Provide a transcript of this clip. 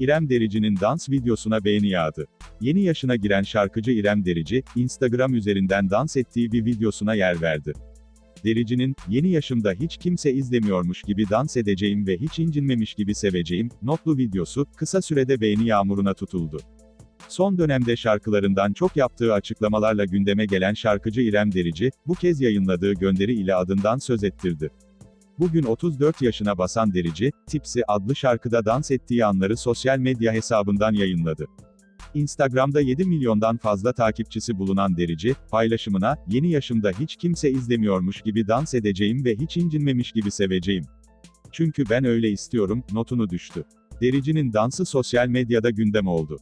İrem Derici'nin dans videosuna beğeni yağdı. Yeni yaşına giren şarkıcı İrem Derici, Instagram üzerinden dans ettiği bir videosuna yer verdi. Derici'nin, yeni yaşımda hiç kimse izlemiyormuş gibi dans edeceğim ve hiç incinmemiş gibi seveceğim, notlu videosu, kısa sürede beğeni yağmuruna tutuldu. Son dönemde şarkılarından çok yaptığı açıklamalarla gündeme gelen şarkıcı İrem Derici, bu kez yayınladığı gönderi ile adından söz ettirdi. Bugün 34 yaşına basan Derici, Tipsi adlı şarkıda dans ettiği anları sosyal medya hesabından yayınladı. Instagram'da 7 milyondan fazla takipçisi bulunan Derici, paylaşımına, yeni yaşımda hiç kimse izlemiyormuş gibi dans edeceğim ve hiç incinmemiş gibi seveceğim. Çünkü ben öyle istiyorum, notunu düştü. Derici'nin dansı sosyal medyada gündem oldu.